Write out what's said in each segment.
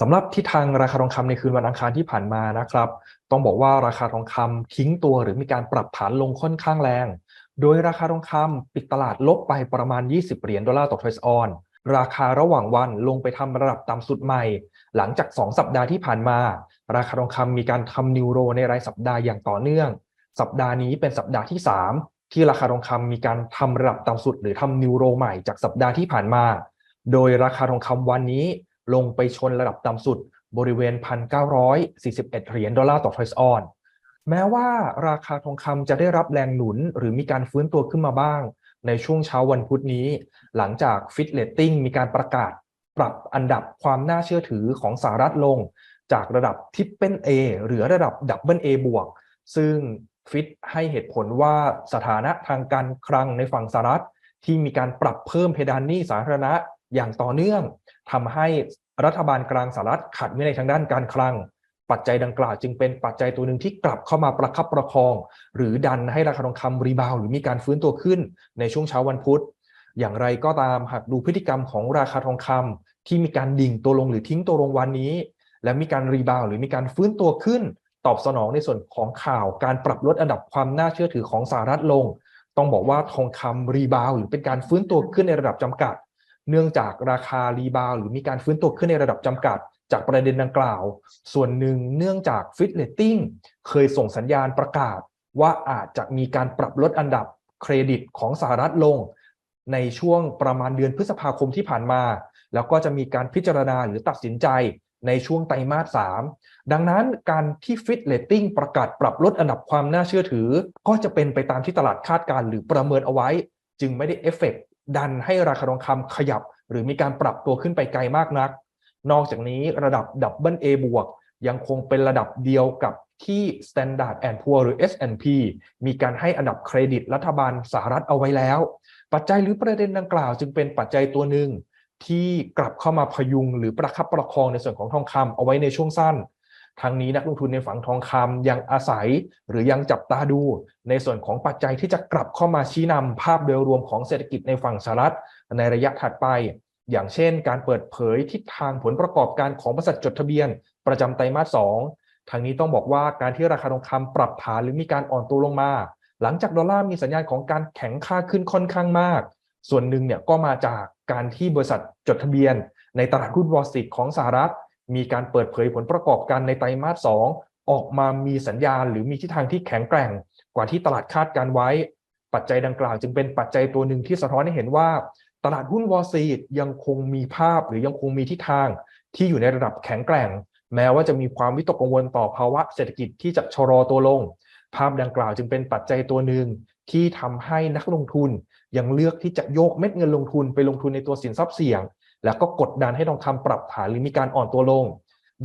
สำหรับทิศทางราคาทองคำในคืนวันอังคารที่ผ่านมานะครับ ต้องบอกว่าราคาทองคำทิ้งตัวหรือมีการปรับฐานลงค่อนข้างแรง โดยราคาทองคำปิดตลาดลบไปประมาณ 20 เหรียญดอลลาร์ต่อทรอยส์ออนราคาระหว่างวันลงไปทำระดับต่ำสุดใหม่ หลังจาก 2 สัปดาห์ที่ผ่านมา ราคาทองคำมีการทำนิวโรในรายสัปดาห์อย่างต่อเนื่อง สัปดาห์นี้เป็นสัปดาห์ที่ 3 ที่ราคาทองคำมีการทำระดับต่ำสุด หรือทำนิวโรใหม่จากสัปดาห์ที่ผ่านมา โดยราคาทองคำวันนี้ ลงไปชนระดับต่ำสุดบริเวณ 1,941 เหรียญดอลลาร์ต่อทรอยส์ออนแม้ว่าราคาทองคำจะได้รับแรงหนุนหรือมีการฟื้นตัวขึ้นมาบ้าง ในช่วงเช้าวันพุธนี้ หลังจากฟิตเลตติ้งมีการประกาศปรับอันดับความน่าเชื่อถือของสหรัฐลง จากระดับทิปเปิลเอหรือระดับดับเบิลเอบวก ซึ่งฟิตให้เหตุผลว่าสถานะทางการคลังในฝั่งสหรัฐ ที่มีการปรับเพิ่มเพดานหนี้สาธารณะอย่างต่อเนื่อง ทำให้รัฐบาลกลางสหรัฐขัดวินัยทางด้านการคลัง ปัจจัยดังกล่าวจึงเป็นปัจจัยตัวหนึ่งที่กลับเข้ามาประคับประคอง หรือดันให้ราคาทองคำรีบาวหรือมีการฟื้นตัวขึ้นในช่วงเช้าวันพุธ อย่างไรก็ตามหากดูพฤติกรรมของราคาทองคำที่มีการดิ่งตัวลงหรือทิ้งตัวลงวันนี้ และมีการรีบาวหรือมีการฟื้นตัวขึ้น ตอบสนองในส่วนของข่าวการปรับลดอันดับความน่าเชื่อถือของสหรัฐลง ต้องบอกว่าทองคำรีบาวหรือเป็นการฟื้นตัวขึ้นในระดับจำกัด เนื่องจากราคารีบาวหรือมีการฟื้นตัวขึ้นในระดับจำกัด จากประเด็นดังกล่าว ส่วนหนึ่งเนื่องจากฟิตเลตติ้งเคยส่งสัญญาณประกาศ ว่าอาจจะมีการปรับลดอันดับเครดิตของสหรัฐลง ในช่วงประมาณเดือนพฤษภาคมที่ผ่านมา แล้วก็จะมีการพิจารณาหรือตัดสินใจในช่วงไตรมาส 3 ดังนั้นการที่ฟิตเลตติ้งประกาศปรับลดอันดับความน่าเชื่อถือ ก็จะเป็นไปตามที่ตลาดคาดการหรือประเมินเอาไว้ จึงไม่ได้เอฟเฟก ดันให้ราคาทองคำขยับ หรือมีการปรับตัวขึ้นไปไกลมากนัก นอกจากนี้ระดับดับเบิลเอบวกยังคงเป็นระดับเดียวกับที่ Standard and Poor หรือ S&P มีการให้อันดับเครดิตรัฐบาลสหรัฐเอาไว้แล้ว ปัจจัยหรือประเด็นดังกล่าว จึงเป็นปัจจัยตัวหนึ่งที่กลับเข้ามาพยุงหรือประคับประคองในส่วนของทองคำเอาไว้ในช่วงสั้น ทั้งนี้นักลงทุนในฝั่งทองคำยังอาศัยหรือยังจับตาดู ในส่วนของปัจจัยที่จะกลับเข้ามาชี้นำภาพโดยรวมของเศรษฐกิจในฝั่งสหรัฐในระยะถัดไป อย่างเช่น การเปิดเผยทิศทางผลประกอบการของบริษัทจดทะเบียน ประจำไตรมาสสองทางนี้ต้องบอกว่าการที่ราคาทองคำปรับฐานหรือมีการอ่อนตัวลงมา หลังจากดอลลาร์มีสัญญาณของการแข็งค่าขึ้นค่อนข้างมาก ส่วนหนึ่งเนี่ยก็มาจากการที่บริษัทจดทะเบียน ในตลาดหุ้นวอลสตรีทของสหรัฐ มีการเปิดเผยผลประกอบการในไตรมาสสองออกมามีสัญญาณหรือมีทิศทางที่แข็งแกร่งกว่าที่ตลาดคาดการไว้ ปัจจัยดังกล่าวจึงเป็นปัจจัยตัวหนึ่งที่สะท้อนให้เห็นว่า ตลาดหุ้นวอลซีดยังคงมีภาพหรือยังคงมีทิศทางที่อยู่ในระดับแข็งแกร่ง แม้ว่าจะมีความวิตกกังวลต่อภาวะเศรษฐกิจที่จะชะลอตัวลง ภาพดังกล่าวจึงเป็นปัจจัยตัวหนึ่งที่ทำให้นักลงทุนยังเลือกที่จะโยกเม็ดเงินลงทุนไปลงทุนในตัวสินทรัพย์เสี่ยง แล้วก็กดดันให้ทองคำปรับฐานหรือมีการอ่อนตัวลง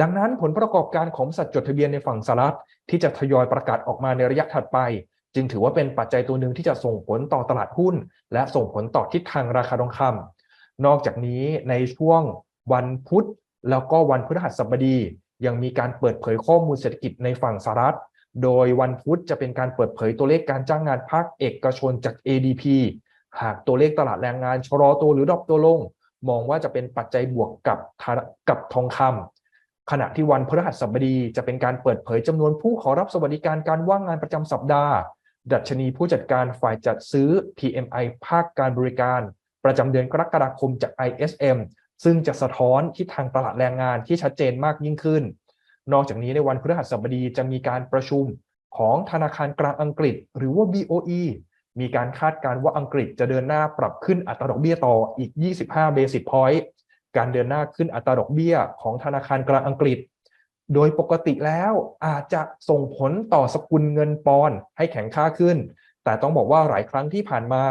ดังนั้นผลประกอบการของบริษัทจดทะเบียนในฝั่งสหรัฐที่จะทยอยประกาศออกมาในระยะถัดไป จึงถือว่าเป็นปัจจัยตัวหนึ่งที่จะส่งผลต่อตลาดหุ้น และส่งผลต่อทิศทางราคาทองคำนอกจากนี้ในช่วงวันพุธแล้วก็วันพฤหัสบดี ยังมีการเปิดเผยข้อมูลเศรษฐกิจในฝั่งสหรัฐ โดยวันพุธจะเป็นการเปิดเผยตัวเลขการจ้างงานภาคเอกชนจาก ADP หากตัวเลขตลาดแรงงานชะลอตัวหรือดรอปตัวลง มองว่าจะเป็นปัจจัยบวกกับกับทองคำขณะที่วันพฤหัสบดีจะเป็นการเปิดเผยจำนวนผู้ขอรับสวัสดิการการว่างงานประจำสัปดาห์ ดัชนีผู้จัดการฝ่ายจัดซื้อ PMI ภาคการบริการ ประจำเดือนกรกฎาคมจาก ISM ซึ่งจะสะท้อนที่ทางตลาดแรงงานที่ชัดเจนมากยิ่งขึ้น นอกจากนี้ในวันพฤหัสบดีจะมีการประชุมของธนาคารกลางอังกฤษ หรือว่า BOE มีการคาดการณ์ว่าอังกฤษจะเดินหน้าปรับขึ้นอัตราดอกเบี้ยต่ออีก 25 เบสิสพอยต์การเดินหน้าขึ้นอัตราดอกเบี้ยของธนาคารกลางอังกฤษ โดยปกติแล้วอาจจะส่งผลต่อสกุลเงินปอนให้แข็งค่าขึ้น แต่ต้องบอกว่าหลายครั้งที่ผ่านมา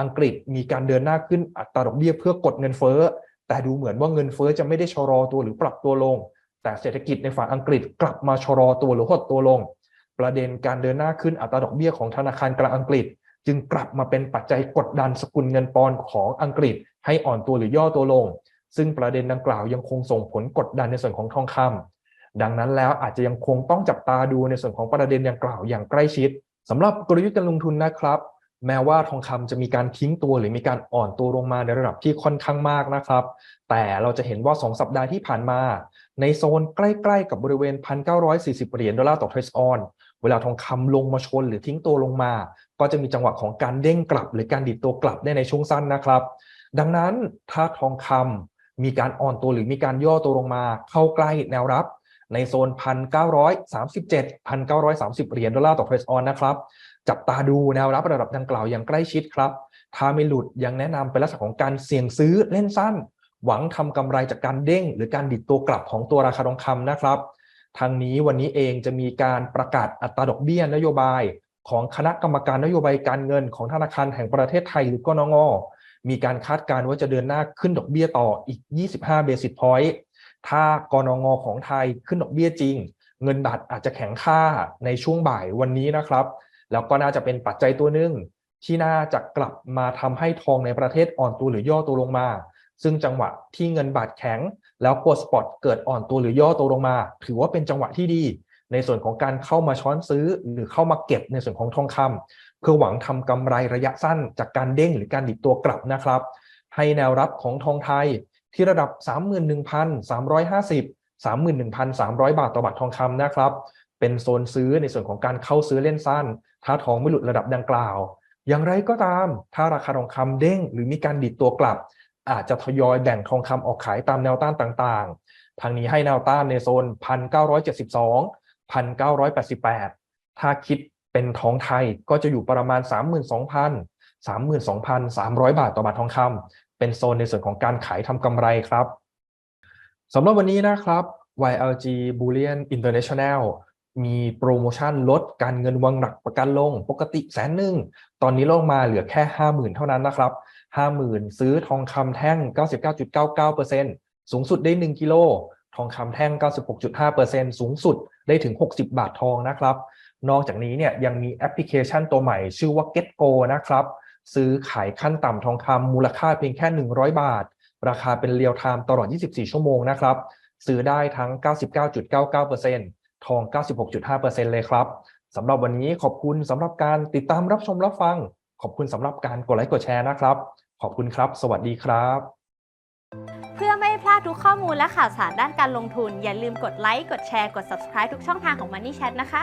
อังกฤษมีการเดินหน้าขึ้นอัตราดอกเบี้ยเพื่อกดเงินเฟ้อ แต่ดูเหมือนว่าเงินเฟ้อจะไม่ได้ชะลอตัวหรือปรับตัวลง แต่เศรษฐกิจในฝั่งอังกฤษกลับมาชะลอตัวหรือหดตัวลง ประเด็นการเดินหน้าขึ้นอัตราดอกเบี้ยของธนาคารกลางอังกฤษ จึงกลับมาเป็นปัจจัยกดดันสกุลเงินปอนของอังกฤษ ให้อ่อนตัวหรือย่อตัวลง ซึ่งประเด็นดังกล่าวยังคงส่งผลกดดันในส่วนของทองคำดังนั้นแล้วอาจจะยังคงต้องจับตาดูในส่วนของประเด็นดังกล่าวอย่างใกล้ชิดสำหรับกลยุทธ์การลงทุนนะครับ แม้ว่าทองคำจะมีการทิ้งตัวหรือมีการอ่อนตัวลงมาในระดับที่ค่อนข้างมากนะครับ แต่เราจะเห็นว่า 2 สัปดาห์ที่ผ่านมา ในโซนใกล้ ๆ กับบริเวณ 1,940 เหรียญดอลลาร์ต่อเทรซออน เวลาทองคำลงมาชนหรือทิ้งตัวลงมา ก็จะมีจังหวะของการเด้งกลับ หรือการดิดตัวกลับได้ในช่วงสั้นนะครับ ดังนั้นถ้าทองคำมีการอ่อนตัวหรือมีการย่อตัวลงมา เข้าใกล้แนวรับในโซน 1,937 1,930 เหรียญดอลลาร์ต่อเทรซออนนะครับ จับตาดูแนวรับระดับดังกล่าวอย่างใกล้ชิดครับ ถ้าไม่หลุดยังแนะนำเป็นลักษณะของการเสี่ยงซื้อเล่นสั้น หวังทำกำไรจากการเด้ง หรือการดิดตัวกลับของตัวราคาทองคำนะครับ ทางนี้วันนี้เองจะมีการประกาศอัตราดอกเบี้ยนโยบาย ของคณะกรรมการนโยบายการเงินของธนาคารแห่งประเทศไทยหรือกนงมีการคาดการณ์ว่าจะเดินหน้าขึ้นดอกเบี้ยต่ออีก 25 เบสิสพอยต์ถ้ากนงของไทยขึ้นดอกเบี้ยจริง เงินบาทอาจจะแข็งค่าในช่วงบ่ายวันนี้นะครับ แล้วก็น่าจะเป็นปัจจัยตัวหนึ่งที่น่าจะกลับมาทำให้ทองในประเทศอ่อนตัวหรือย่อตัวลงมา ซึ่งจังหวะที่เงินบาทแข็ง แล้วกดสปอตเกิดอ่อนตัวหรือย่อตัวลงมา ถือว่าเป็นจังหวะที่ดี ในส่วนของการเข้ามาช้อนซื้อหรือเข้ามาเก็บในส่วนของทองคำเพื่อหวังทำกำไรระยะสั้นจากการเด้งหรือการดิดตัวกลับนะครับ ให้แนวรับของทองไทยที่ระดับ 31,350 31,300 บาทต่อบาททองคำนะครับ เป็นโซนซื้อในส่วนของการเข้าซื้อเล่นสั้น ถ้าทองไม่หลุดระดับดังกล่าว อย่างไรก็ตาม ถ้าราคาทองคำเด้งหรือมีการดิดตัวกลับ อาจจะทยอยแบ่งทองคำออกขายตามแนวต้านต่างๆ ทางนี้ให้แนวต้านในโซน 1,972 1,988 ถ้าคิดเป็นทองไทยก็จะอยู่ประมาณ 32,000 32,300 บาทต่อบาททองคำเป็นโซนในส่วนของการขายทำกำไรครับสำหรับวันนี้นะครับ YLG Bullion International มีโปรโมชั่นลดการเงินวางหลักประกันลง ปกติแสนหนึ่งตอนนี้ลงมาเหลือแค่50,000เท่านั้นนะครับ50,000ซื้อทองคำแท่ง 99.99%สูงสุดได้ 1กิโลทองคำแท่ง 96.5%สูงสุดได้ถึง 60 บาททองนะครับ นอกจากนี้เนี่ยยังมีแอปพลิเคชันตัวใหม่ชื่อว่า GetGo นะครับ ซื้อขายขั้นต่ำทองคำมูลค่าเพียงแค่ 100 บาท ราคาเป็นเรียลไทม์ตลอด 24 ชั่วโมงนะครับ ซื้อได้ทั้ง 99.99% ทอง 96.5%เลยครับสำหรับวันนี้ขอบคุณสำหรับการติดตามรับชมรับฟัง ขอบคุณสำหรับการกดไลค์กดแชร์นะครับ ขอบคุณครับ สวัสดีครับ เพื่อไม่พลาดทุกข้อมูลและข่าวสารด้านการลงทุน อย่าลืมกดไลค์กดแชร์กด subscribe ทุกช่องทางของ Money Chat นะคะ